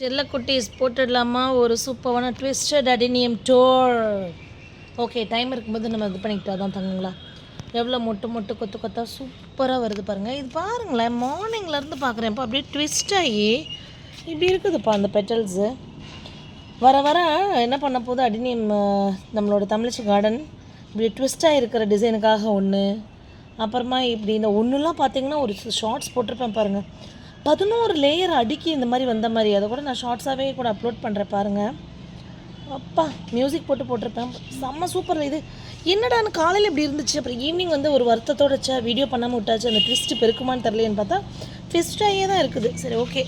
செல்லக்குட்டீஸ் போட்டுடலாமா? ஒரு சூப்பரான ட்விஸ்டட் அடினியம் டோர் ஓகே டைம் இருக்கும்போது நம்ம இது பண்ணிக்கிட்டா தான் தங்குங்களா? எவ்வளோ மொட்டு மொட்டு கொத்து கொத்தா சூப்பராக வருது பாருங்கள் இது பாருங்களேன் மார்னிங்லேருந்து பார்க்குறேன்ப்பா அப்படியே ட்விஸ்ட் ஆகி இப்படி இருக்குதுப்பா அந்த பெட்டல்ஸு வர வர என்ன பண்ண போகுது? அடினியம் நம்மளோட தமிழச்சி கார்டன் இப்படி ட்விஸ்ட்டாக இருக்கிற டிசைனுக்காக ஒன்று அப்புறமா இப்படி இந்த ஒன்றுலாம் பார்த்தீங்கன்னா ஒரு ஷார்ட்ஸ் போட்டிருப்பேன் பாருங்கள் பதினோரு லேயர் அடுக்கி இந்த மாதிரி வந்த மாதிரி. அதை கூட நான் ஷார்ட்ஸாகவே கூட அப்லோட் பண்ணுறேன் பாருங்கள் அப்பா மியூசிக் போட்டு போட்டிருப்பேன். செம்ம சூப்பர் இது. என்னடான்னு காலையில் இப்படி இருந்துச்சு. அப்புறம் ஈவினிங் வந்து ஒரு வருத்தத்தோட வச்சா வீடியோ பண்ணாமல் விட்டாச்சு. அந்த ட்விஸ்ட் பெருக்குமான்னு தெரிலையேன்னு பார்த்தா ட்விஸ்டாகவே தான் இருக்குது. சரி ஓகே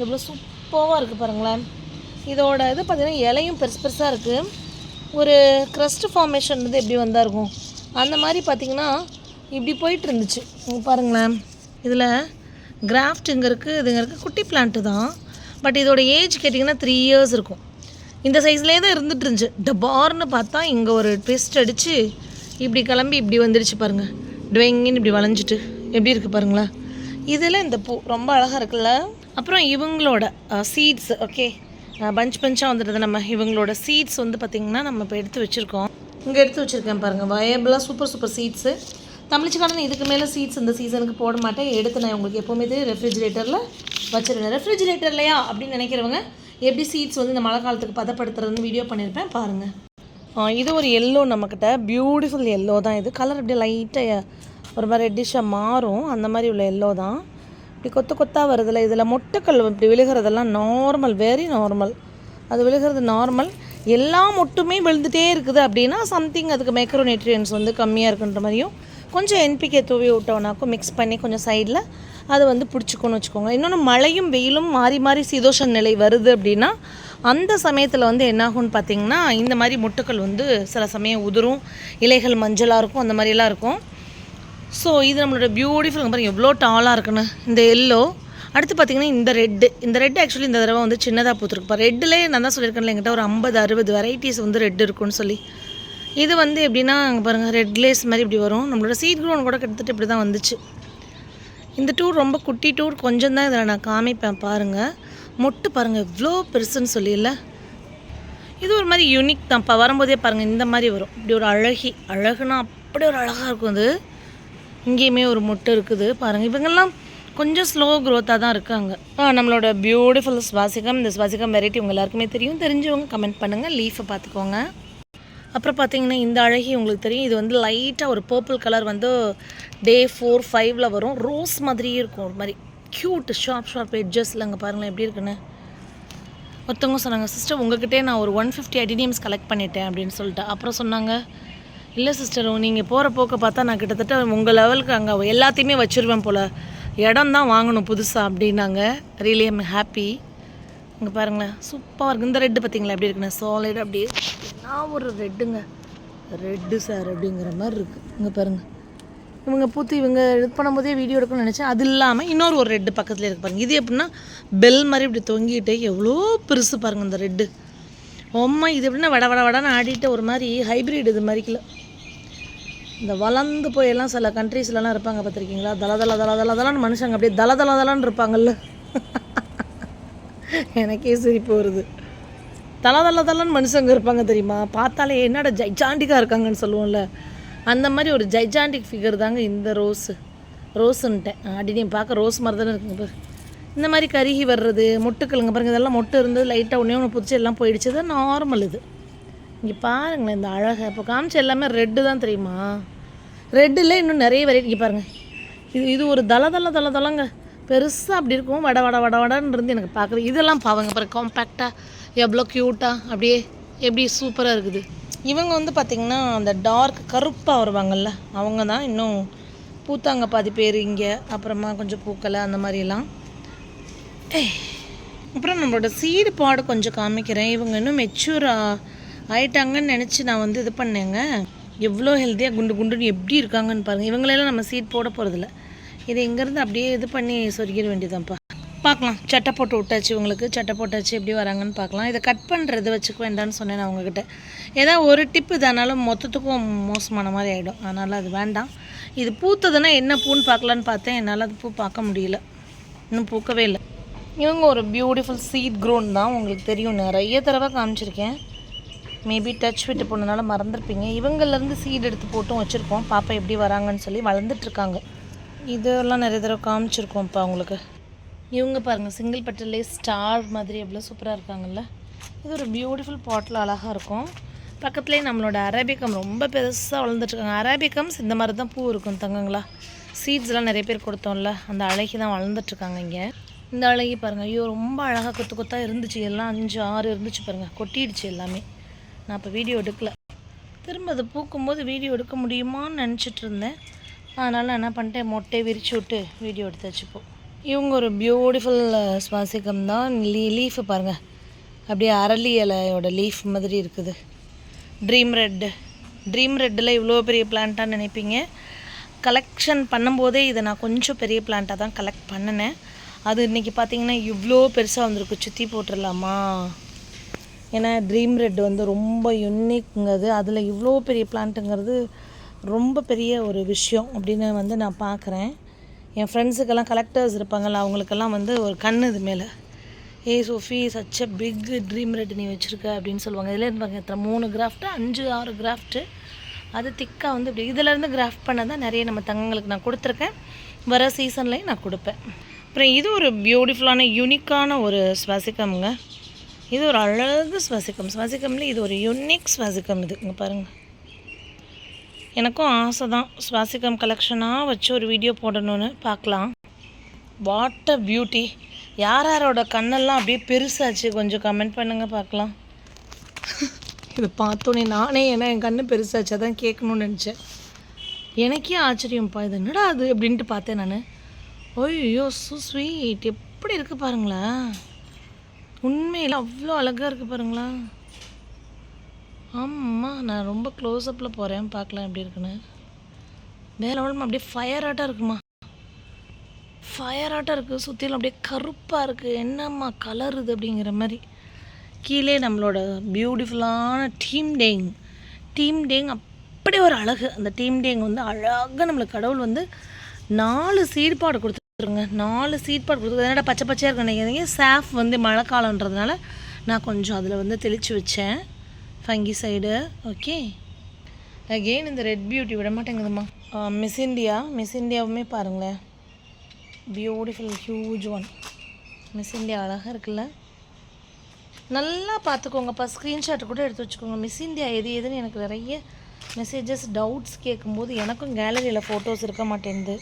எவ்வளோ சூப்பராக இருக்குது பாருங்களேன். இதோட இது பார்த்திங்கன்னா இலையும் பெருசு பெருசாக இருக்குது ஒரு க்ரஸ்ட் ஃபார்மேஷன் வந்து எப்படி வந்தால் இருக்கும்? அந்த மாதிரி பார்த்தீங்கன்னா இப்படி போயிட்டு இருந்துச்சு. பாருங்களேன். இதில் கிராஃப்ட் இங்கே இருக்குது இதுங்க இருக்குது குட்டி பிளான்ட்டு தான். பட் இதோட ஏஜ் கேட்டிங்கன்னா த்ரீ இயர்ஸ் இருக்கும். இந்த சைஸ்லேயே தான் இருந்துட்டு இருந்துச்சு. டபார்னு பார்த்தா இங்கே ஒரு ட்விஸ்ட் அடித்து இப்படி கிளம்பி இப்படி வந்துடுச்சு பாருங்கள் டுவெங்கின்னு இப்படி வளைஞ்சிட்டு எப்படி இருக்குது பாருங்களேன் இதில் இந்த பூ ரொம்ப அழகாக இருக்குல்ல? அப்புறம் இவங்களோட சீட்ஸ் ஓகே பஞ்ச் பஞ்சாக வந்துடுது நம்ம. இவங்களோட சீட்ஸ் வந்து பார்த்திங்கன்னா நம்ம இப்போ எடுத்து வச்சுருக்கோம். இங்கே எடுத்து வச்சுருக்கேன் பாருங்கள் வயபிளாக சூப்பர் சூப்பர் சீட்ஸு தமிழ்ச்சிக்காரன் இதுக்கு மேலே சீட்ஸ் இந்த சீசனுக்கு போட மாட்டேன். எடுத்து நான் உங்களுக்கு எப்போவுமே இது ரெஃப்ரிஜிரேட்டரில் வச்சிருந்தேன் ரெஃப்ரிஜிரேட்டர்லையா அப்படின்னு நினைக்கிறவங்க எப்படி சீட்ஸ் வந்து இந்த மழை காலத்துக்கு பதப்படுத்துறதுன்னு வீடியோ பண்ணியிருப்பேன். பாருங்கள் இது ஒரு எல்லோ நம்மக்கிட்ட பியூட்டிஃபுல் எல்லோ தான் இது. கலர் அப்படியே லைட்டாக ஒரு மாதிரி ரெட்டிஷாக மாறும். அந்த மாதிரி உள்ள எல்லோ தான். இப்படி கொத்து கொத்தாக வருதில்ல இதில் மொட்டுக்கள் இப்படி விழுகிறதெல்லாம் நார்மல் வெரி நார்மல் அது விழுகிறது நார்மல் எல்லா மொட்டுமே விழுந்துட்டே இருக்குது அப்படின்னா சம்திங் அதுக்கு மைக்ரோநியூட்ரியன்ஸ் வந்து கம்மியாக இருக்குன்ற மாதிரியும் கொஞ்சம் என்பிகே தூவி விட்டோம்னாக்கும் மிக்ஸ் பண்ணி கொஞ்சம் சைடில் அது வந்து பிடிச்சிக்கோன்னு வச்சுக்கோங்க இன்னொன்று மழையும் வெயிலும் மாறி மாறி சீதோஷ நிலை வருது அப்படின்னா அந்த சமயத்தில் வந்து என்னாகும்னு பார்த்தீங்கன்னா இந்த மாதிரி முட்டுக்கள் வந்து சில சமயம் உதிரும் இலைகள் மஞ்சளாக இருக்கும் அந்த மாதிரிலாம் இருக்கும். ஸோ இது நம்மளோட பியூட்டிஃபுல் பாருங்க எவ்வளோ டாலாக இருக்குன்னு. இந்த எல்லோ அடுத்து பார்த்தீங்கன்னா இந்த ரெட்டு இந்த ரெட் ஆக்சுவலி இந்த தடவை வந்து சின்னதாக பூத்துருக்குப்பா ரெட்டிலே நான் தான் சொல்லியிருக்கேன்ல எங்கிட்ட ஒரு ஐம்பது அறுபது வெரைட்டிஸ் வந்து ரெட் இருக்குன்னு சொல்லி. இது வந்து எப்படின்னா அங்கே பாருங்கள் ரெட் லேஸ் மாதிரி இப்படி வரும். நம்மளோட சீட் க்ரோன் கூட கிட்டத்தட்ட இப்படி தான் வந்துச்சு. இந்த டூர் ரொம்ப குட்டி டூர் கொஞ்சம் தான் இதில் நான் காமிப்பேன் பாருங்கள் மொட்டு பாருங்கள் எவ்வளோ பெருசுன்னு சொல்லியில்ல இது ஒரு மாதிரி யூனிக் தான்ப்பா வரும்போதே பாருங்கள் இந்த மாதிரி வரும். இப்படி ஒரு அழகி அழகுனா அப்படி ஒரு அழகாக இருக்கும் அது. இங்கேயுமே ஒரு மொட்டு இருக்குது. பாருங்கள் இவங்கெல்லாம் கொஞ்சம் ஸ்லோ க்ரோத்தாக தான் இருக்காங்க. நம்மளோட பியூட்டிஃபுல் சுவாசிகம் இந்த ஸ்வாசிகம் வெரைட்டி உங்கள் எல்லாருக்குமே தெரியும். தெரிஞ்சவங்க கமெண்ட் பண்ணுங்கள் லீஃபை பார்த்துக்கோங்க. அப்புறம் பார்த்தீங்கன்னா இந்த அழகி உங்களுக்கு தெரியும். இது வந்து லைட்டாக ஒரு பர்பிள் கலர் வந்து டே ஃபோர் ஃபைவ்ல வரும். ரோஸ் மாதிரியே இருக்கும் ஒரு மாதிரி. க்யூட் ஷார்ப் ஷார்ப் எட்ஜஸ்ல அங்கே பாருங்களேன் எப்படி இருக்குன்னு. ஒருத்தவங்க சொன்னாங்க சிஸ்டர் உங்ககிட்டே நான் ஒரு ஒன் ஃபிஃப்டி அடினியம்ஸ் கலெக்ட் பண்ணிட்டேன் அப்படின்னு சொல்லிட்டு. அப்புறம் சொன்னாங்க இல்லை சிஸ்டர் நீங்கள் போகிற போக்க பார்த்தா நான் கிட்டத்தட்ட உங்கள் லெவலுக்கு அங்கே எல்லாத்தையுமே வச்சுருவேன் போல். இடம் தான் வாங்கணும் புதுசாக அப்படின்னாங்க. ரியலி ஐம் ஹாப்பி இங்கே பாருங்களேன் சூப்பராக இருக்குது இந்த ரெட்டு பார்த்தீங்களா எப்படி இருக்குன்னு? சாலிட் அப்படியே நான் ஒரு ரெட்டுங்க. ரெட்டு சார் அப்படிங்கிற மாதிரி இருக்குது இங்கே பாருங்கள் இவங்க பூத்து இவங்க இது பண்ணும்போதே வீடியோ எடுக்கணும்னு நினச்சேன். அது இல்லாமல் இன்னொரு ஒரு ரெட்டு பக்கத்தில் இருக்கு பாருங்கள் இது எப்படின்னா பெல் மாதிரி இப்படி தொங்கிட்டு எவ்வளோ பெருசு பாருங்க இந்த ரெட்டு. உம்மை இது எப்படின்னா வட வட வடன்னு ஆடிட்டு ஒரு மாதிரி ஹைப்ரிட் இது மாதிரிக்கல இந்த வளர்ந்து போயெல்லாம் சில கண்ட்ரீஸ்லலாம் இருப்பாங்க பார்த்துருக்கீங்களா? தல தல தல தல மனுஷங்க அப்படியே தல தல தலான்னு இருப்பாங்கல்ல. எனக்கே சிரிப்பு வருது. தல தல தலன்னு மனுஷங்க இருப்பாங்க தெரியுமா? பார்த்தாலே என்னடா ஜைஜாண்டிக்காக இருக்காங்கன்னு சொல்லுவோம்ல. அந்த மாதிரி ஒரு ஜைஜாண்டிக் ஃபிகர் தாங்க இந்த ரோஸு. ரோஸுன்ட்டேன். அடி நீ பார்க்க ரோஸ் மாதிரி தானே இருக்குங்க பாரு. இந்த மாதிரி கருகி வர்றது மொட்டுக்களுங்க பாருங்கள் இதெல்லாம் மொட்டு இருந்து லைட்டாக ஒன்றே ஒன்று புதிச்சு எல்லாம் போயிடுச்சு. தான் நார்மல் இது. இங்கே பாருங்களேன் இந்த அழகை. இப்போ காமிச்ச எல்லாமே ரெட்டு தான் தெரியுமா? ரெட்டில் இன்னும் நிறைய வெரைட்டி பாருங்கள் இது இது ஒரு தள தள தள தளங்க பெருசாக அப்படி இருக்கும். வட வட வட வடன்னு இருந்து எனக்கு பார்க்குறது இதெல்லாம் பாவங்க பாருங்கள் காம்பேக்டாக எவ்வளோ க்யூட்டாக அப்படியே எப்படி சூப்பராக இருக்குது? இவங்க வந்து பார்த்திங்கன்னா அந்த டார்க் கருப்பாக வருவாங்கல்ல அவங்க தான் இன்னும் பூத்தாங்க பாதி பேர் இங்கே அப்புறமா கொஞ்சம் பூக்கலை அந்த மாதிரிலாம் அப்புறம் நம்மளோட சீடு பாடு கொஞ்சம் காமிக்கிறேன். இவங்க இன்னும் மெச்சூர் ஆயிட்டாங்கன்னு நினச்சி நான் வந்து இது பண்ணேங்க. எவ்வளோ ஹெல்த்தியாக குண்டு குண்டுன்னு எப்படி இருக்காங்கன்னு பாருங்கள் இவங்களெல்லாம் நம்ம சீட் போட போகிறதில்ல இதை இங்கேருந்து அப்படியே இது பண்ணி சொருகிட வேண்டியதான்ப்பா பார்க்கலாம். சட்டை போட்டு விட்டாச்சு இவங்களுக்கு. சட்டை போட்டாச்சு எப்படி வராங்கன்னு பார்க்கலாம். இதை கட் பண்ணுறது வச்சுக்க வேண்டாம்னு சொன்னேன் நான் உங்ககிட்ட. ஏதாவது ஒரு டிப்பு இதனாலும் மொத்தத்துக்கும் மோசமான மாதிரி ஆகிடும் அதனால் அது வேண்டாம். இது பூத்ததுன்னா என்ன பூன்னு பார்க்கலான்னு பார்த்தேன். என்னால் அது பூ பார்க்க முடியல. இன்னும் பூக்கவே இல்லை. இவங்க ஒரு பியூட்டிஃபுல் சீட் க்ரோன் தான். உங்களுக்கு தெரியும். நிறைய தடவை காமிச்சிருக்கேன். மேபி டச் விட்டு போனதுனால மறந்துருப்பீங்க. இவங்கள்லேருந்து சீட் எடுத்து போட்டும் வச்சுருக்கோம். பாப்பா எப்படி வராங்கன்னு சொல்லி வளர்ந்துட்டுருக்காங்க இதெல்லாம் நிறைய தடவை காமிச்சிருக்கோம்ப்பா உங்களுக்கு. இவங்க பாருங்கள் சிங்கிள் பட்டிலே ஸ்டார் மாதிரி எவ்வளோ சூப்பராக இருக்காங்கல்ல. இது ஒரு பியூட்டிஃபுல் பாட்டில் அழகாக இருக்கும். பக்கத்துலேயே நம்மளோட அரேபிக்கம் ரொம்ப பெருசாக வளர்ந்துட்டுருக்காங்க. அரேபிக்கம்ஸ் இந்த மாதிரி தான் பூ இருக்கும் தங்கங்களா. சீட்ஸ்லாம் நிறைய பேர் கொடுத்தோம்ல அந்த அழகி தான் வளர்ந்துட்டுருக்காங்க இங்கே. இந்த அழகி பாருங்கள் ஐயோ ரொம்ப அழகாக கொத்து கொத்தாக இருந்துச்சு. எல்லாம் அஞ்சு ஆறு இருந்துச்சு பாருங்கள் கொட்டிடுச்சு எல்லாமே. நான் இப்போ வீடியோ எடுக்கல. திரும்ப அது பூக்கும் போது வீடியோ எடுக்க முடியுமான்னு நினச்சிட்டு இருந்தேன். அதனால் நான் என்ன பண்ணிட்டேன் மொட்டையை விரிச்சு விட்டு வீடியோ எடுத்து வச்சுப்போம். இவங்க ஒரு பியூட்டிஃபுல் சுவாசிக்கம் தான். லீ லீஃபு பாருங்கள் அப்படியே அரளி இலையோட லீஃப் மாதிரி இருக்குது. ட்ரீம் ரெட்டு ட்ரீம் ரெட்டில் இவ்வளோ பெரிய பிளான்ட்டாக நினைப்பீங்க. கலெக்ஷன் பண்ணும்போதே இதை நான் கொஞ்சம் பெரிய பிளான்ட்டாக தான் கலெக்ட் பண்ணினேன். அது இன்றைக்கி பார்த்தீங்கன்னா இவ்வளோ பெருசாக வந்திருக்கு. சுற்றி போட்டுடலாமா ஏன்னா ட்ரீம் ரெட் வந்து ரொம்ப யுனிக்ங்கிறது அதில் இவ்வளோ பெரிய பிளான்ட்டுங்கிறது ரொம்ப பெரிய ஒரு விஷயம் அப்படின்னு வந்து நான் பார்க்குறேன் என் ஃப்ரெண்ட்ஸுக்கெல்லாம் கலெக்டர்ஸ் இருப்பாங்கள்ல அவங்களுக்கெல்லாம் வந்து ஒரு கண் இது மேலே. A Sophie such a big dream red நீ வச்சுருக்க அப்படின்னு சொல்லுவாங்க. இதில் இருந்து எத்தனை மூணு கிராஃப்ட்டு அஞ்சு ஆறு கிராஃப்ட்டு அது திக்காக வந்து இப்படி இதிலேருந்து கிராஃப்ட் பண்ண தான் நிறைய நம்ம தங்கங்களுக்கு நான் கொடுத்துருக்கேன். வர சீசன்லேயும் நான் கொடுப்பேன். அப்புறம் இது ஒரு பியூட்டிஃபுல்லான யூனிக்கான ஒரு ஸ்வாசிக்கம்ங்க. இது ஒரு அழகு ஸ்வாசிக்கம். ஸ்வாசிக்கம்ல இது ஒரு யூனிக் ஸ்வாசிக்கம் இது. இங்கே பாருங்கள் எனக்கும் ஆசை தான் ஸ்வாசிக்கம் கலெக்ஷனாக வச்சு ஒரு வீடியோ போடணும்னு பார்க்கலாம். வாட் அ பியூட்டி யார் யாரோட கண்ணெல்லாம் அப்படியே பெருசாச்சு? கொஞ்சம் கமெண்ட் பண்ணுங்கள் பார்க்கலாம். இதை பார்த்தோன்னே நானே ஏன்னா என் கண்ணு பெருசாச்சு அதான் கேட்கணும்னு நினச்சேன். எனக்கே ஆச்சரியம்ப்பா இது என்னடா அது அப்படின்ட்டு பார்த்தேன் நான். ஐயோ சூ ஸ்வீட் எப்படி இருக்குது பாருங்களேன். உண்மையில் அவ்வளோ அழகாக இருக்குது பாருங்களா ஆமாம்மா நான் ரொம்ப க்ளோஸ்அப்பில் போகிறேன் பார்க்கலாம் எப்படி இருக்குன்னு. வேலை உடம்பு அப்படியே ஃபயர் ஆட்டாக இருக்குமா? ஃபயர் ஆட்டாக இருக்குது சுற்றிலும் அப்படியே கருப்பாக இருக்குது என்னம்மா கலர் இது அப்படிங்கிற மாதிரி. கீழே நம்மளோட பியூட்டிஃபுல்லான டீம் டேங் டீம் டேங் அப்படியே ஒரு அழகு. அந்த டீம் டேங் வந்து அழகாக நம்மளுக்கு கடவுள் வந்து நாலு சீட்பாடு கொடுத்துருங்க. நாலு சீட்பாடு கொடுத்து என்னடா பச்சை பச்சையாக இருக்குன்னு நினைக்கிறீங்க சாஃப் வந்து மழை காலன்றதுனால நான் கொஞ்சம் அதில் வந்து தெளித்து வச்சேன். ஃபங்கி சைடு ஓகே அகெயின் இந்த ரெட் பியூட்டி விட மாட்டேங்குதுமா மிஸ் இந்தியா மிஸ் இந்தியாவுமே பாருங்களேன். Beautiful huge one Miss India அழகாக இருக்குல்ல? நல்லா பார்த்துக்கோங்கப்பா ஸ்க்ரீன்ஷாட் கூட எடுத்து வச்சுக்கோங்க. மிஸ் இந்தியா எது எதுன்னு எனக்கு நிறைய மெசேஜஸ் டவுட்ஸ் கேட்கும்போது எனக்கும் கேலரியில் ஃபோட்டோஸ் இருக்க மாட்டேங்குது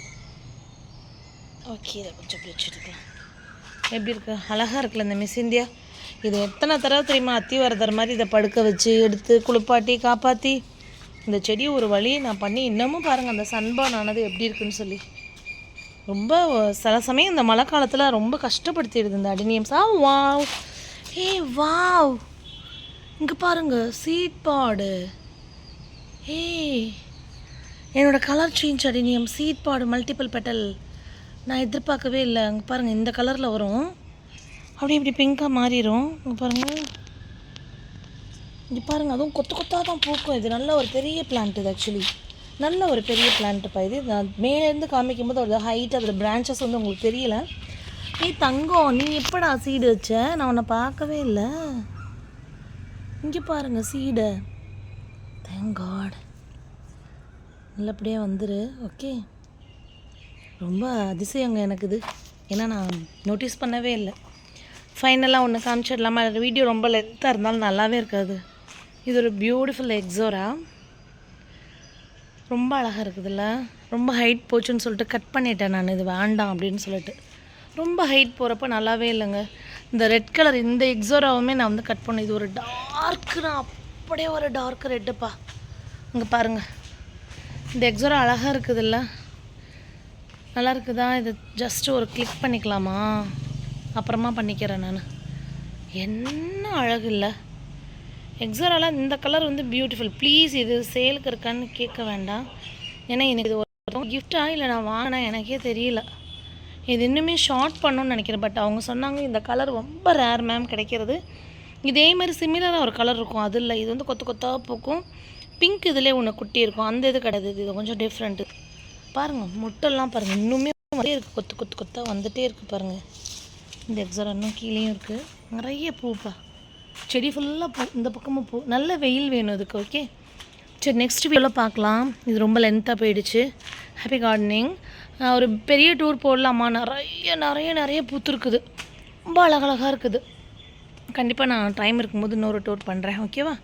ஓகே இதை கொஞ்சம் அப்படி வச்சுருக்கலாம் எப்படி இருக்கு? அழகாக இருக்குல்ல இந்த மிஸ் இந்தியா இது எத்தனை தடவை தெரியுமா அத்திவரதர் மாதிரி இதை படுக்க வச்சு எடுத்து குளிப்பாட்டி காப்பாற்றி இந்த செடி ஒரு வழி நான் பண்ணி இன்னமும் பாருங்கள் அந்த சன்பான் ஆனது எப்படி இருக்குன்னு சொல்லி. ரொம்ப சில சமயம் இந்த மழை காலத்தில் ரொம்ப கஷ்டப்படுத்திடுது இந்த அடினியம் சா வாவ். ஏ வாவ். இங்கே பாருங்க சீட் பாடு ஏய் என்னோட கலர் சேஞ்ச் அடினியம் சீட் பாடு மல்டிபிள் பெட்டல் நான் எதிர்பார்க்கவே இல்லை. அங்கே பாருங்கள் இந்த கலரில் வரும். அப்படியே இப்படி பிங்காக மாறிடும் பாருங்கள் இங்கே பாருங்கள் அதுவும் கொத்து கொத்தாக தான் பூக்கும். இது நல்ல ஒரு பெரிய பிளான்ட் இது ஆக்சுவலி நல்ல ஒரு பெரிய பிளான்ட்டுப்பா இது. நான் மேலேருந்து காமிக்கும் போது ஒரு ஹைட் அதோட பிரான்ச்சஸ் வந்து உங்களுக்கு தெரியல. நீ தங்கம் நீ எப்படா சீடு வச்ச? நான் உன்னை பார்க்கவே இல்லை. இங்கே பாருங்கள் சீடை தேங்க் காட் நல்லபடியாக வந்துரு. ஓகே ரொம்ப அதிசயங்க எனக்கு இது. ஏன்னா நான் நோட்டீஸ் பண்ணவே இல்லை. ஃபைனலாக ஒன்று காமிச்சிடலாமா? வீடியோ ரொம்ப லென்த்தாக இருந்தாலும் நல்லாவே இருக்காது. இது ஒரு பியூட்டிஃபுல் எக்ஸோரா ரொம்ப அழகாக இருக்குதுல்ல? ரொம்ப ஹைட் போச்சுன்னு சொல்லிட்டு கட் பண்ணிட்டேன் நான் இது வேண்டாம் அப்படின்னு சொல்லிட்டு. ரொம்ப ஹைட் போகிறப்ப நல்லாவே இல்லைங்க. இந்த ரெட் கலர் இந்த எக்ஸோராவுமே நான் வந்து கட் பண்ணேன் இது ஒரு டார்க்குனா அப்படியே ஒரு டார்க் ரெட்டுப்பா இங்கே பாருங்கள் இந்த எக்ஸோரா அழகாக இருக்குதுல்ல? நல்லா இருக்குதா? இது ஜஸ்ட்டு ஒரு கிளிக் பண்ணிக்கலாமா? அப்புறமா பண்ணிக்கிறேன் நான். என்ன அழகு இல்லை. எக்ஸாரால இந்த கலர் வந்து பியூட்டிஃபுல் ப்ளீஸ் இது சேலுக்கு இருக்கான்னு கேட்க வேண்டாம். ஏன்னா எனக்கு இது ஒரு கிஃப்டாக இல்லை நான் வாங்கினா எனக்கே தெரியல. இது இன்னுமே ஷார்ட் பண்ணணும்னு நினைக்கிறேன். பட் அவங்க சொன்னாங்க இந்த கலர் ரொம்ப ரேர் மேம் கிடைக்கிறது. இதே மாதிரி சிமிலராக ஒரு கலர் இருக்கும். அது இல்லை இது வந்து கொத்து கொத்தாக பூக்கும். பிங்க் இதிலே ஒன்று குட்டி இருக்கும். அந்த இது கிடையாது. இது கொஞ்சம் டிஃப்ரெண்ட்டு பாருங்கள் முட்டெல்லாம் பாருங்கள் இன்னுமே வந்துட்டே இருக்குது கொத்து கொத்து கொத்தாக வந்துட்டே இருக்குது பாருங்கள் இந்த எக்ஸார் இன்னும் கீழேயும் இருக்குது நிறைய பூப்பா. செடி ஃபுல்லாக பூ இந்த பக்கமும் பூ. நல்ல வெயில் வேணும் இதுக்கு ஓகே சரி நெக்ஸ்ட் வீடியோவில் பார்க்கலாம். இது ரொம்ப லென்த்தாக போயிடுச்சு. ஹாப்பி கார்டனிங் ஒரு பெரிய டூர் போடலாமா? நிறைய நிறைய நிறைய பூத்துருக்குது. ரொம்ப அழகழகாக இருக்குது. கண்டிப்பாக நான் டைம் இருக்கும்போது இன்னொரு டூர் பண்ணுறேன் ஓகேவா